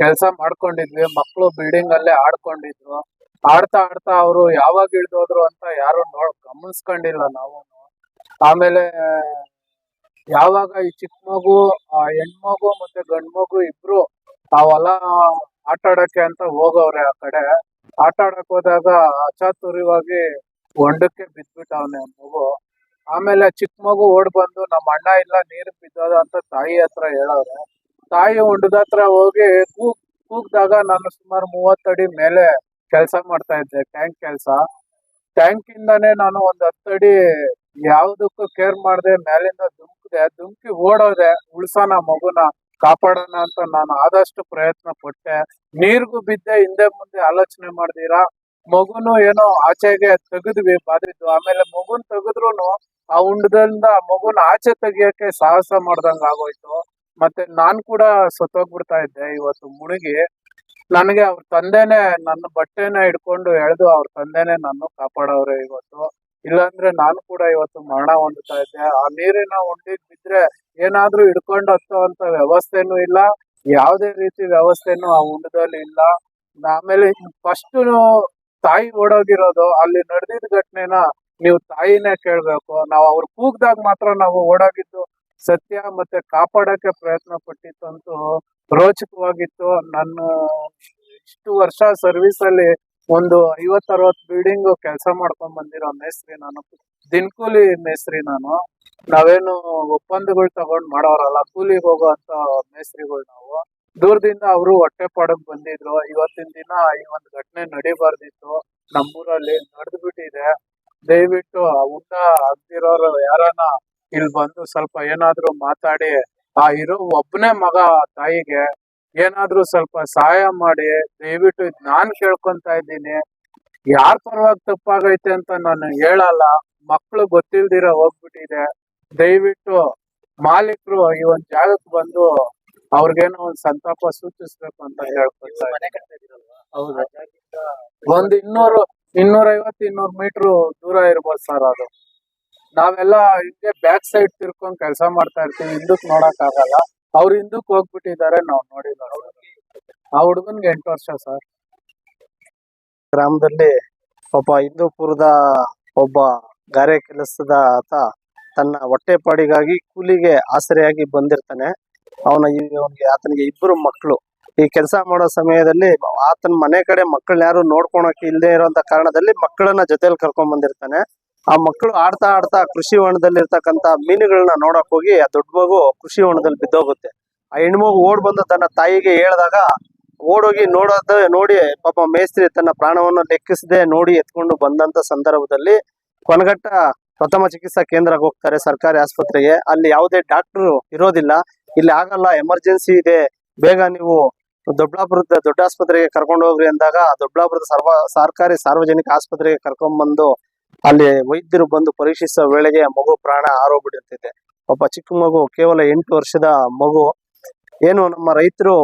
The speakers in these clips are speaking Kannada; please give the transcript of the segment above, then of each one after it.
ಕೆಲಸ ಮಾಡ್ಕೊಂಡಿದ್ವಿ ಮಕ್ಕಳು ಬಿಲ್ಡಿಂಗ್ ಅಲ್ಲೇ ಆಡ್ಕೊಂಡಿದ್ರು. ಆಡ್ತಾ ಆಡ್ತಾ ಅವರು ಯಾವಾಗ ಇಳ್ದೋದ್ರು ಅಂತ ಯಾರು ನೋಡ್, ಗಮನಿಸ್ಕೊಂಡಿಲ್ಲ ನಾವು. ಆಮೇಲೆ ಯಾವಾಗ ಈ ಚಿಕ್ಕ ಮಗು ಹೆಣ್ಮಗು ಮತ್ತೆ ಗಂಡ್ ಮಗು ಇಬ್ರು ಆ ಆಟ ಆಡಕ್ಕೆ ಅಂತ ಹೋಗವ್ರೆ ಆ ಕಡೆ. ಆಟ ಆಡಕ್ ಹೋದಾಗ ಅಚಾತುರ್ಯವಾಗಿ ಹೊಂಡಕ್ಕೆ ಬಿದ್ಬಿಟ್ಟವನೆ ಮಗು. ಆಮೇಲೆ ಚಿಕ್ಕ ಮಗು ಓಡ್ ಬಂದು ನಮ್ಮ ಅಣ್ಣ ಇಲ್ಲ, ನೀರ್ ಬಿದ್ದೋದ ಅಂತ ತಾಯಿ ಹತ್ರ ಹೇಳವ್ರೆ. ತಾಯಿ ಹೊಂಡದ ಹತ್ರ ಹೋಗಿ ಕೂಗ್, ಕೂಗ್ದಾಗ ನಾನು ಸುಮಾರು ಮೂವತ್ತಡಿ ಮೇಲೆ ಕೆಲಸ ಮಾಡ್ತಾ ಇದ್ದೆ ಟ್ಯಾಂಕ್ ಕೆಲಸ. ಟ್ಯಾಂಕ್ ಇಂದಾನೆ ನಾನು ಒಂದ್ ಹತ್ತಡಿ ಯಾವ್ದಕ್ಕೂ ಕೇರ್ ಮಾಡ್ದೆ, ಮೇಲಿಂದ ಧುಮುಕ್ದೆ ದುಂಕಿ ಓಡೋದೆ, ಉಳ್ಸೋಣ ಮಗುನ, ಕಾಪಾಡೋಣ ಅಂತ ನಾನು ಆದಷ್ಟು ಪ್ರಯತ್ನ ಪಟ್ಟೆ. ನೀರ್ಗೂ ಬಿದ್ದೆ, ಹಿಂದೆ ಮುಂದೆ ಆಲೋಚನೆ ಮಾಡ್ದಿರಾ? ಮಗುನು ಏನೋ ಆಚೆಗೆ ತೆಗೆದ್ವಿ ಬಾದಿದ್ದು ಆಮೇಲೆ ಮಗುನ್ ತೆಗೆದ್ರು ಆ ಉಂಡದಿಂದ ಮಗುನ ಆಚೆ ತೆಗಿಯಕ್ಕೆ ಸಾಹಸ ಮಾಡ್ದಂಗ ಆಗೋಯ್ತು ಮತ್ತೆ ನಾನ್ ಕೂಡ ಸತ್ತೋಗ್ಬಿಡ್ತಾ ಇದ್ದೆ ಇವತ್ತು ಮುಳುಗಿ. ನನಗೆ ಅವ್ರ ತಂದೆನೆ ನನ್ನ ಬಟ್ಟೆನ ಹಿಡ್ಕೊಂಡು ಎಳೆದು ಅವ್ರ ತಂದೆನೆ ನನ್ನ ಕಾಪಾಡವ್ರೆ ಇವತ್ತು. ಇಲ್ಲಾಂದ್ರೆ ನಾನು ಕೂಡ ಇವತ್ತು ಮರಣ ಹೊಂದುತ್ತಾ ಇದ್ದೆ. ಆ ನೀರಿನ ಉಂಡಿಗ್ ಬಿದ್ರೆ ಏನಾದ್ರೂ ಹಿಡ್ಕೊಂಡು ಅಂತ ವ್ಯವಸ್ಥೆನೂ ಇಲ್ಲ. ಯಾವುದೇ ರೀತಿ ವ್ಯವಸ್ಥೆನೂ ಆ ಉಂಡದಲ್ಲಿ ಇಲ್ಲ. ಆಮೇಲೆ ಫಸ್ಟ್ ತಾಯಿ ಓಡೋಗಿರೋದು, ಅಲ್ಲಿ ನಡೆದಿದ್ದ ಘಟನೆನ ನೀವು ತಾಯಿನೇ ಕೇಳ್ಬೇಕು. ನಾವು ಅವ್ರು ಕೂಗ್ದಾಗ ಮಾತ್ರ ನಾವು ಓಡೋಗಿದ್ದು ಸತ್ಯ ಮತ್ತೆ ಕಾಪಾಡಕ್ಕೆ ಪ್ರಯತ್ನ ಪಟ್ಟಿತ್ತಂತೂ ರೋಚಕವಾಗಿತ್ತು. ನನ್ನ ಇಷ್ಟು ವರ್ಷ ಸರ್ವಿಸ್ ಅಲ್ಲಿ ಒಂದು ಐವತ್ ಅರವತ್ ಬಿಲ್ಡಿಂಗ್ ಕೆಲಸ ಮಾಡ್ಕೊಂಡ್ ಬಂದಿರೋ ಮೇಸ್ತ್ರಿ ನಾನು. ದಿನಕೂಲಿ ಮೇಸ್ತ್ರಿ ನಾನು. ನಾವೇನು ಒಪ್ಪಂದಗಳು ತಗೊಂಡ್ ಮಾಡೋರಲ್ಲ, ಕೂಲಿಗೆ ಹೋಗೋ ಅಂತ ಮೇಸ್ತ್ರಿಗಳು ನಾವು. ದೂರದಿಂದ ಅವರು ಹೊಟ್ಟೆ ಪಾಡಕ್ ಬಂದಿದ್ರು. ಇವತ್ತಿನ ದಿನ ಈ ಒಂದು ಘಟನೆ ನಡಿಬಾರ್ದಿತ್ತು. ನಮ್ಮೂರಲ್ಲಿ ನಡೆದ್ಬಿಟ್ಟಿದೆ. ದಯವಿಟ್ಟು ಊಟ ಆಗ್ದಿರೋರು ಯಾರನ್ನ ಇಲ್ಲಿ ಬಂದು ಸ್ವಲ್ಪ ಏನಾದ್ರು ಮಾತಾಡಿ ಆ ಇರೋ ಒಬ್ಬನೇ ಮಗ ತಾಯಿಗೆ ಏನಾದ್ರು ಸ್ವಲ್ಪ ಸಹಾಯ ಮಾಡಿ ದಯವಿಟ್ಟು ನಾನ್ ಕೇಳ್ಕೊಂತ ಇದ್ದೀನಿ. ಯಾರ್ ಪರವಾಗಿ ತಪ್ಪಾಗೈತೆ ಅಂತ ನಾನು ಹೇಳಲ್ಲ. ಮಕ್ಕಳು ಗೊತ್ತಿಲ್ದಿರ ಹೋಗ್ಬಿಟ್ಟಿದೆ. ದಯವಿಟ್ಟು ಮಾಲೀಕರು ಈ ಒಂದ್ ಜಾಗಕ್ಕೆ ಬಂದು ಅವ್ರಿಗೇನೋ ಒಂದ್ ಸಂತಾಪ ಸೂಚಿಸ್ಬೇಕು ಅಂತ ಹೇಳ್ಕೊಳ್ತಾ ಇದ್ದೀನಿ. ಹೌದು. ಒಂದ್ ಇನ್ನೂರು ಇನ್ನೂರ ಐವತ್ತು ಇನ್ನೂರು ಮೀಟರ್ ದೂರ ಇರ್ಬೋದು ಸರ್ ಅದು. ನಾವೆಲ್ಲ ಹಿಂದೆ ಬ್ಯಾಕ್ ಸೈಡ್ ತಿರ್ಕೊಂಡ್ ಕೆಲಸ ಮಾಡ್ತಾ ಇರ್ತೀವಿ. ಹಿಂದಕ್ ನೋಡಕ್ ಆಗಲ್ಲ. ಅವ್ರು ಹಿಂದಕ್ ಹೋಗ್ಬಿಟ್ಟಿದ್ದಾರೆ ನಾವ್ ನೋಡಿಲ್ಲ. ಆ ಹುಡುಗನ್ಗೆ ಎಂಟು ವರ್ಷ ಸರ್ ಗ್ರಾಮದಲ್ಲಿ ಒಬ್ಬ ಹಿಂದೂಪುರದ ಒಬ್ಬ ಗಾರೆ ಕೆಲಸದ ಆತ ತನ್ನ ಹೊಟ್ಟೆಪಾಡಿಗಾಗಿ ಕೂಲಿಗೆ ಆಸರೆಯಾಗಿ ಬಂದಿರ್ತಾನೆ. ಅವನ ಅವನಿಗೆ ಆತನಿಗೆ ಇಬ್ಬರು ಮಕ್ಕಳು ಈ ಕೆಲಸ ಮಾಡೋ ಸಮಯದಲ್ಲಿ ಆತನ ಮನೆ ಕಡೆ ಮಕ್ಕಳನ್ನ ಯಾರು ನೋಡ್ಕೊಳಕ್ಕೆ ಇಲ್ಲದೆ ಇರೋಂತ ಕಾರಣದಲ್ಲಿ ಮಕ್ಕಳನ್ನ ಜೊತೆಲಿ ಕರ್ಕೊಂಡ್ ಬಂದಿರ್ತಾನೆ. ಆ ಮಕ್ಕಳು ಆಡ್ತಾ ಆಡ್ತಾ ಕೃಷಿ ಹೊಂಡದಲ್ಲಿ ಇರ್ತಕ್ಕಂತ ಮೀನುಗಳನ್ನ ನೋಡಕ್ ಹೋಗಿ ಆ ದೊಡ್ಡ ಮಗು ಕೃಷಿ ಹೊಂಡದಲ್ಲಿ ಬಿದ್ದೋಗುತ್ತೆ. ಆ ಹೆಣ್ಮಗು ಓಡ್ ಬಂದು ತನ್ನ ತಾಯಿಗೆ ಹೇಳಿದಾಗ ಓಡೋಗಿ ನೋಡೋದು ನೋಡಿ ಪಾಪ ಮೇಸ್ತ್ರಿ ತನ್ನ ಪ್ರಾಣವನ್ನು ಲೆಕ್ಕಿಸದೆ ನೋಡಿ ಎತ್ಕೊಂಡು ಬಂದಂತ ಸಂದರ್ಭದಲ್ಲಿ ಕೊನಗಟ್ಟ ಪ್ರಥಮ ಚಿಕಿತ್ಸಾ ಕೇಂದ್ರಕ್ಕೆ ಹೋಗ್ತಾರೆ ಸರ್ಕಾರಿ ಆಸ್ಪತ್ರೆಗೆ. ಅಲ್ಲಿ ಯಾವುದೇ ಡಾಕ್ಟರ್ ಇರೋದಿಲ್ಲ. ಇಲ್ಲಿ ಆಗಲ್ಲ, ಎಮರ್ಜೆನ್ಸಿ ಇದೆ. ಬೇಗ ನೀವು ದೊಡ್ಡಾಪುರದ ದೊಡ್ಡ ಆಸ್ಪತ್ರೆಗೆ ಕರ್ಕೊಂಡು ಹೋಗ್ರಿ ಅಂದಾಗ ದೊಡ್ಡಾಪುರದ ಸರ್ವ ಸರ್ಕಾರಿ ಸಾರ್ವಜನಿಕ ಆಸ್ಪತ್ರೆಗೆ ಕರ್ಕೊಂಡ್ ಬಂದು ಅಲ್ಲಿ ವೈದ್ಯರು ಬಂದು ಪರೀಕ್ಷಿಸುವ ವೇಳೆಗೆ ಮಗು ಪ್ರಾಣ ಆರೋಗ್ಬಿಟ್ಟಿರ್ತೈತೆ ಒಬ್ಬ ಚಿಕ್ಕ ಮಗು ಕೇವಲ ಎಂಟು ವರ್ಷದ ಮಗು. ಏನು ನಮ್ಮ ರೈತರು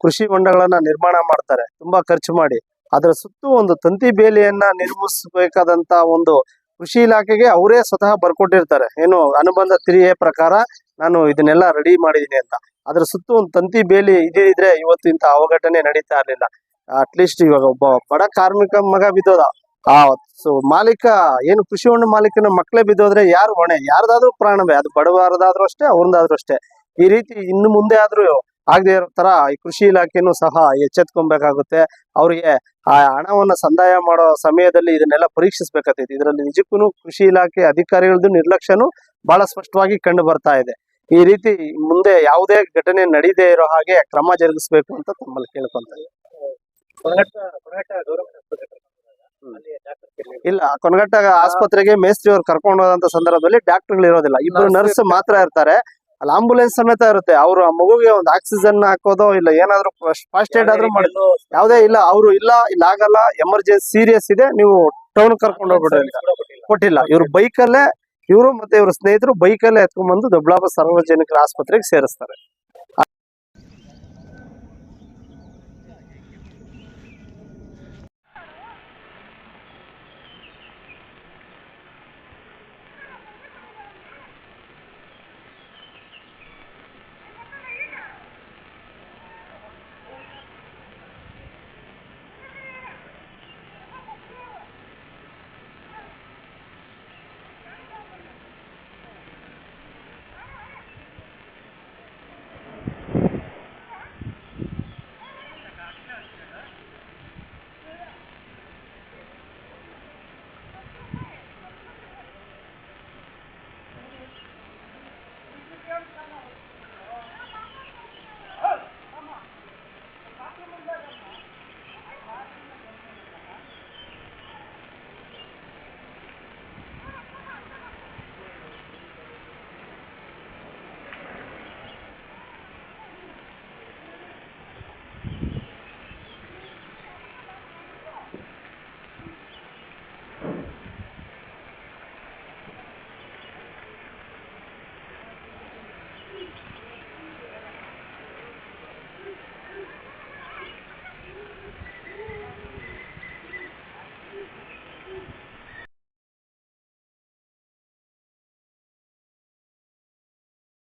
ಕೃಷಿ ಹೊಂಡಗಳನ್ನ ನಿರ್ಮಾಣ ಮಾಡ್ತಾರೆ. ತುಂಬಾ ಖರ್ಚು ಮಾಡಿ. ಅದರ ಸುತ್ತು ಒಂದು ತಂತಿ ಬೇಲಿಯನ್ನ ನಿರ್ಮಿಸಬೇಕಾದಂತ ಒಂದು ಕೃಷಿ ಇಲಾಖೆಗೆ ಅವರೇ ಸ್ವತಃ ಬರ್ಕೊಟ್ಟಿರ್ತಾರೆ. ಏನು ಅನುಬಂಧ ತಿರಿಯ ಪ್ರಕಾರ ನಾನು ಇದನ್ನೆಲ್ಲ ರೆಡಿ ಮಾಡಿದೀನಿ ಅಂತ. ಅದ್ರ ಸುತ್ತು ಒಂದು ತಂತಿ ಬೇಲಿ ಇದ್ರೆ ಇವತ್ತು ಇಂತ ಅವಘಟನೆ ನಡೀತಾ ಇರ್ಲಿಲ್ಲ. ಅಟ್ಲೀಸ್ಟ್ ಇವಾಗ ಒಬ್ಬ ಬಡ ಕಾರ್ಮಿಕ ಮಗ ಬಿದ್ದೋದ. ಆ ಸೊ ಮಾಲೀಕ, ಏನು ಕೃಷಿ ಹೊಂಡ ಮಾಲೀಕನ ಮಕ್ಕಳೇ ಬಿದ್ದೋದ್ರೆ ಯಾರು ಹೊಣೆ? ಯಾರ್ದಾದ್ರೂ ಪ್ರಾಣವೇ, ಅದು ಬಡವರದಾದ್ರೂ ಅಷ್ಟೇ, ಅವ್ರದ್ದಾದ್ರೂ ಅಷ್ಟೇ. ಈ ರೀತಿ ಇನ್ನು ಮುಂದೆ ಆದ್ರೂ ಆಗದೆ ಇರೋ ತರ ಈ ಕೃಷಿ ಇಲಾಖೆನೂ ಸಹ ಎಚ್ಚೆತ್ಕೊಬೇಕಾಗುತ್ತೆ ಅವರಿಗೆ ಆ ಹಣವನ್ನ ಸಂದಾಯ ಮಾಡೋ ಸಮಯದಲ್ಲಿ ಇದನ್ನೆಲ್ಲ ಪರೀಕ್ಷಿಸ್ಬೇಕಾಗ್ತೈತಿ. ಇದರಲ್ಲಿ ನಿಜಕ್ಕೂ ಕೃಷಿ ಇಲಾಖೆ ಅಧಿಕಾರಿಗಳದ್ದು ನಿರ್ಲಕ್ಷ್ಯನೂ ಬಹಳ ಸ್ಪಷ್ಟವಾಗಿ ಕಂಡು ಬರ್ತಾ ಇದೆ. ಈ ರೀತಿ ಮುಂದೆ ಯಾವುದೇ ಘಟನೆ ನಡೀದೇ ಇರೋ ಹಾಗೆ ಕ್ರಮ ಜರುಗಿಸ್ಬೇಕು ಅಂತ ತಮ್ಮಲ್ಲಿ ಕೇಳ್ಕೊಂತ. ಇಲ್ಲ ಕೊನಗಟ್ಟ ಆಸ್ಪತ್ರೆಗೆ ಮೇಸ್ತ್ರಿ ಅವ್ರು ಕರ್ಕೊಂಡು ಹೋದಂತ ಸಂದರ್ಭದಲ್ಲಿ ಡಾಕ್ಟರ್ಗಳು ಇರೋದಿಲ್ಲ. ಇಬ್ರು ನರ್ಸ್ ಮಾತ್ರ ಇರ್ತಾರೆ. ಅಲ್ಲಿ ಆಂಬುಲೆನ್ಸ್ ಸಮೇತ ಇರುತ್ತೆ. ಅವರು ಆ ಮಗುಗೆ ಒಂದು ಆಕ್ಸಿಜನ್ ಹಾಕೋದು ಇಲ್ಲ ಏನಾದ್ರು ಫಸ್ಟ್ ಏಡ್ ಆದ್ರೂ ಮಾಡಿ. ಯಾವ್ದೇ ಇಲ್ಲ ಅವರು ಇಲ್ಲ ಇಲ್ಲ ಆಗಲ್ಲ ಎಮರ್ಜೆನ್ಸಿ ಸೀರಿಯಸ್ ಇದೆ ನೀವು ಟೌನ್ ಕರ್ಕೊಂಡು ಹೋಗ್ಬಿಡ್ರಿ ಕೊಟ್ಟಿಲ್ಲ. ಇವ್ರು ಬೈಕಲ್ಲೇ ಇವರು ಮತ್ತೆ ಇವ್ರ ಸ್ನೇಹಿತರು ಬೈಕಲ್ಲೇ ಎತ್ಕೊಂಡ್ಬಂದು ದೊಡ್ಡಬಳ್ಳಾಪುರ ಸಾರ್ವಜನಿಕರ ಆಸ್ಪತ್ರೆಗೆ ಸೇರಿಸ್ತಾರೆ.